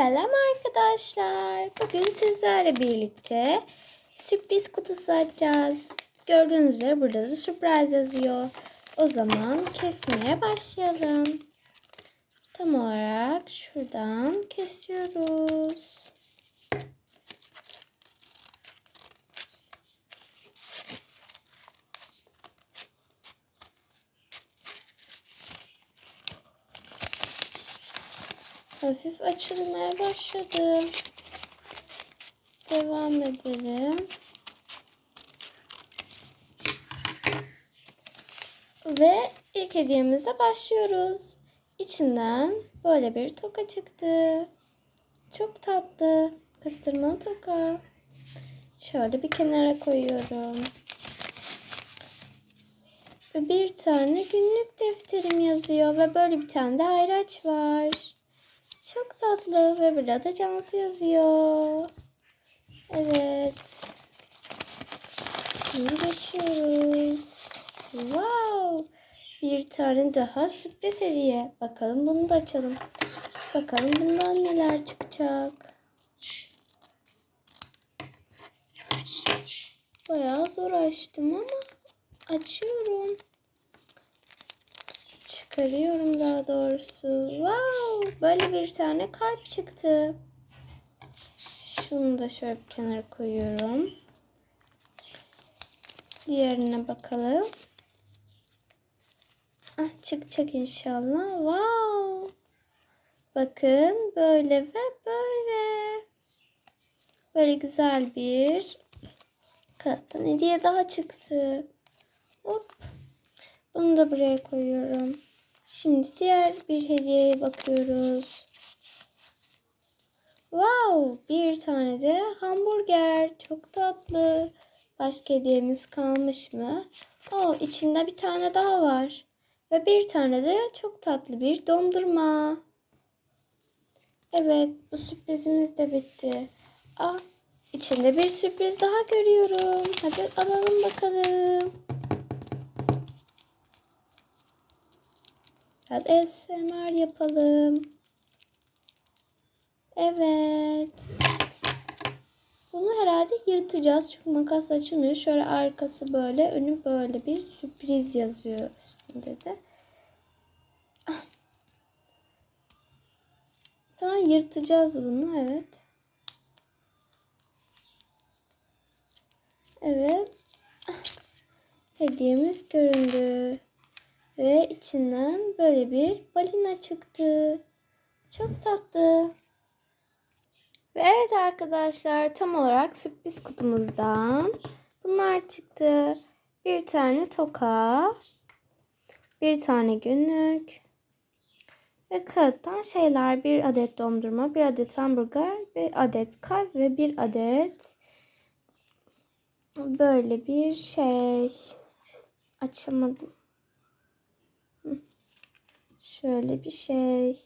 Selam arkadaşlar. Bugün sizlerle birlikte sürpriz kutusu açacağız. Gördüğünüz üzere burada da sürpriz yazıyor. O zaman kesmeye başlayalım. Tam olarak şuradan kesiyoruz. Hafif açılmaya başladı. Devam edelim. Ve ilk hediyemizle başlıyoruz. İçinden böyle bir toka çıktı. Çok tatlı. Kıstırmalı toka. Şöyle bir kenara koyuyorum. Ve bir tane günlük defterim yazıyor ve böyle bir tane de ayraç var. Çok tatlı ve burada da Cansu yazıyor. Evet. Şimdi geçiyoruz. Wow. Bir tane daha sürpriz hediye. Bakalım bunu da açalım. Bakalım bundan neler çıkacak. Bayağı zor açtım ama açıyorum. Çıkarıyorum daha doğrusu. Wow! Böyle bir tane kalp çıktı. Şunu da şöyle bir kenara koyuyorum. Diğerine bakalım. Ah, çıkacak inşallah. Wow! Bakın böyle ve böyle. Böyle güzel bir kattan hediye daha çıktı. Hop. Bunu da buraya koyuyorum. Şimdi diğer bir hediyeye bakıyoruz. Wow! Bir tane de hamburger. Çok tatlı. Başka hediyemiz kalmış mı? Oh, içinde bir tane daha var. Ve bir tane de çok tatlı bir dondurma. Evet, bu sürprizimiz de bitti. Ah, içinde bir sürpriz daha görüyorum. Hadi alalım bakalım. Hadi ASMR yapalım. Evet. Bunu herhalde yırtacağız. Çünkü makas açılmıyor. Şöyle arkası böyle, önü böyle bir sürpriz yazıyor üstünde de. Tamam yırtacağız bunu. Evet. Evet. Hediyemiz göründü. Ve içinden böyle bir balina çıktı. Çok tatlı. Ve evet arkadaşlar tam olarak sürpriz kutumuzdan bunlar çıktı. Bir tane toka, bir tane günlük ve kağıttan şeyler bir adet dondurma, bir adet hamburger, bir adet kalp ve bir adet böyle bir şey açamadım. Şöyle bir şey.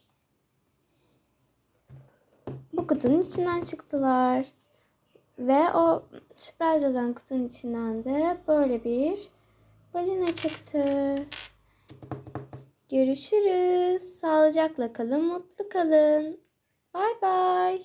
Bu kutunun içinden çıktılar. Ve o sürpriz yazan kutunun içinden de böyle bir balina çıktı. Görüşürüz. Sağlıcakla kalın, mutlu kalın. Bay bay.